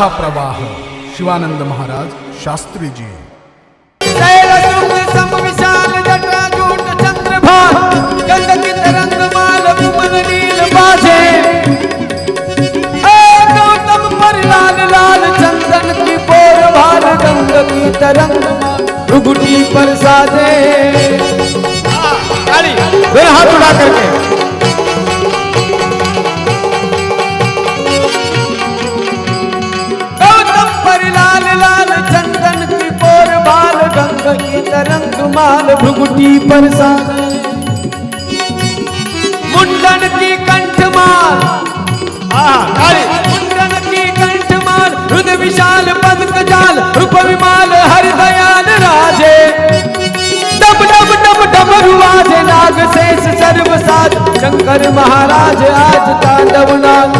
शाखा प्रवाह शिवानंद महाराज शास्त्री जी तरंग माल कुमन नील बाजे ए गौतम पर लाल लाल चंदन की तरंग माल भ्रुगुटी पर साजे मुंडन की कंठमाल मुंडन की कंठमाल हृदय विशाल पदक जाल, रूप विमाल हर दयाल राजे। डब डब डब डब रुआजे नाग शेष सर्व साज शंकर महाराज आज तांडव नाग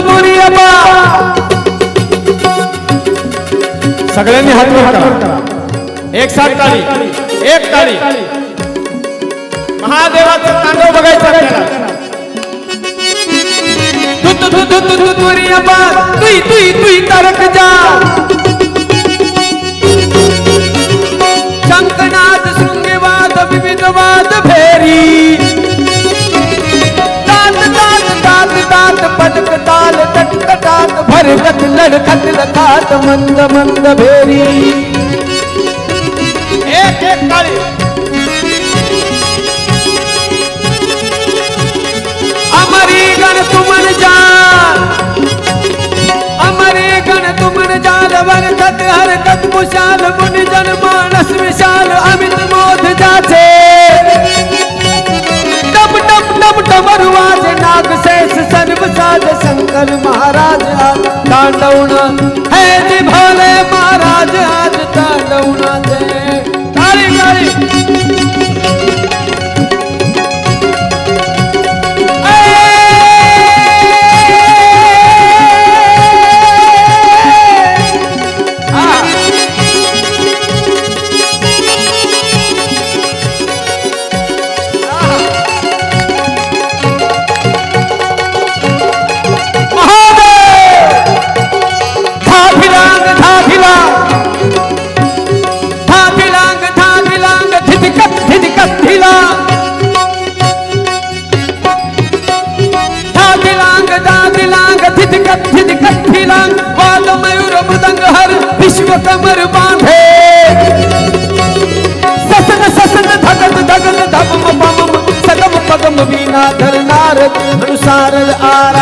दुनियाबा सगळ्यांनी हात वर करा एक सात तारी एक तारी महादेवाचा तांडव बघायचा दुनियाबा तुई तुई तुई तारक जा तात भरकत लखात मंद मंद भेरी। एक एक टाळी अमरी गण तुमन जान अमरी गण तुमन जाल वरकत हरकत कुशाल मुनि जन मानस विशाल अमित मोध जाचे। नारद अनुसार आराजे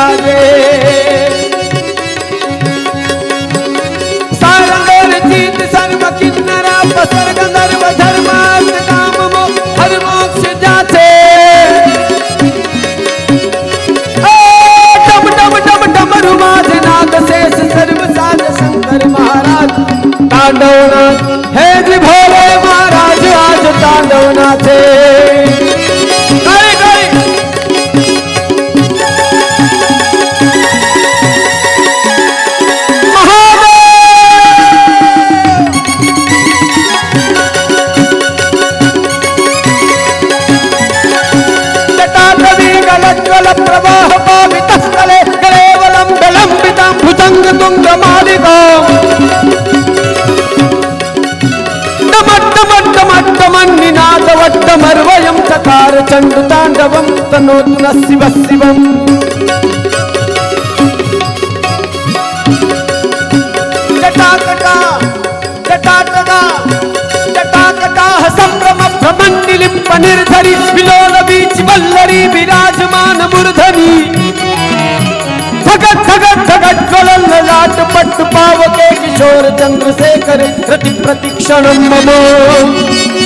चण्डताण्डवं तनोतु नः शिवः भ्रमण्डिलिम्प निर्धरि विलोल बीच वल्लरी विराजमान मूर्धनि धगत धगत धगत ज्वलल लाट पट्ट पावके किशोर चंद्रशेखर प्रति प्रतिक्षणं मम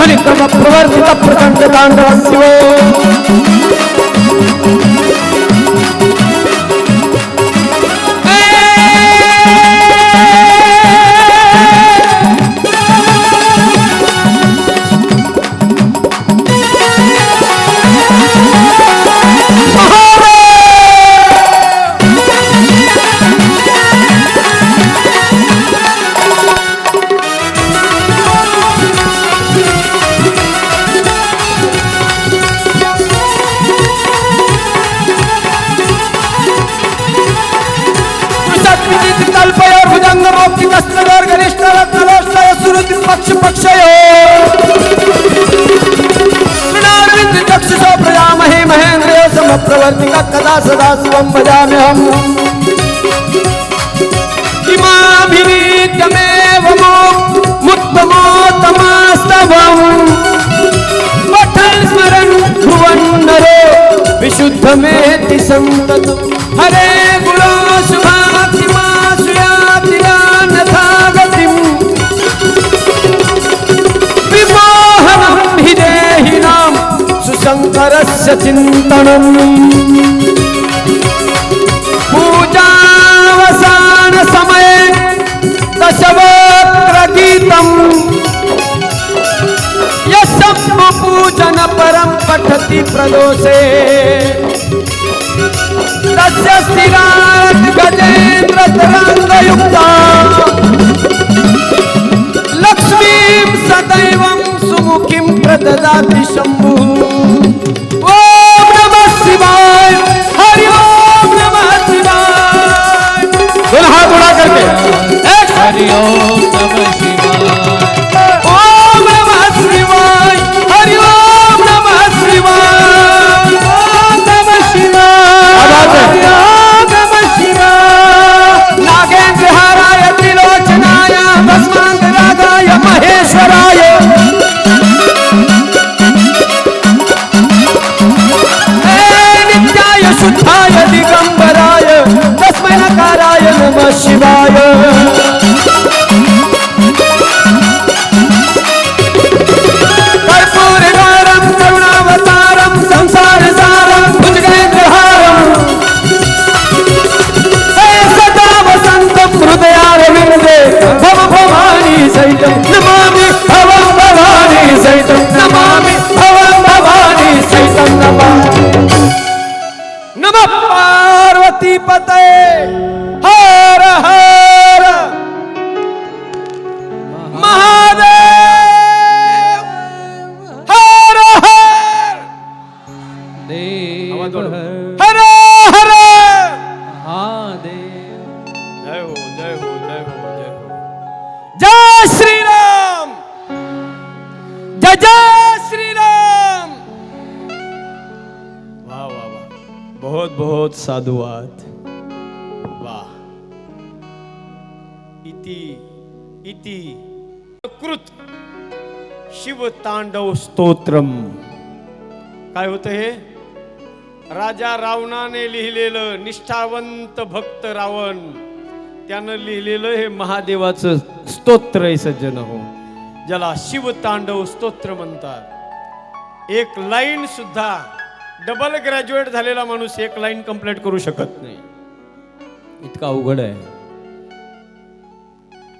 प्रवर्तित प्रचंड तांडव शिव समप्रवर्तिक कदा सदा पठन् स्मरन् भुवन् नरो विशुद्धमेति सन्ततम् हरे गुरो शुभातिमा श्रियातिगानथागतिम् चिन्तनम् पूजावसानसमये दशवक्त्रगीतम्। पूजन परम पठति प्रदोषे। तस्य स्थिरात् गजेन्द्र तरङ्गयुक्ता। लक्ष्मीं सदैवं सुमुखीं प्रददाति शम्भुः। तस्मै नकाराय नमः शिवाय साधुवाद वा इति इति कृत शिव तांडव स्तोत्रम काय होतं हे राजा रावणाने लिहिलेलं निष्ठावंत भक्त रावण त्यानं लिहिलेलं हे महादेवाचं स्तोत्र आहे सज्जन हो ज्याला शिवतांडव स्तोत्र म्हणतात एक लाईन सुद्धा डबल ग्रॅज्युएट झालेला माणूस एक लाईन कंप्लीट करू शकत नाही. इतका अवघड आहे.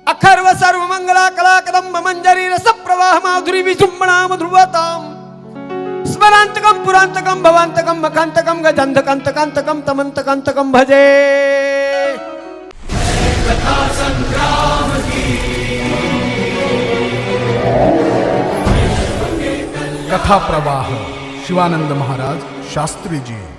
अखर्व सर्व मंगला कला कदंब मंजरी रस प्रवाह माधुरी विजुंबणा मधुवताम. स्मरांतकम पुरांतकम भवांतकम मकांतकम गजंधकांतकांतकम तमंतकांतकम भजे. कथा प्रवाह। शिवानंद महाराज शास्त्री जी।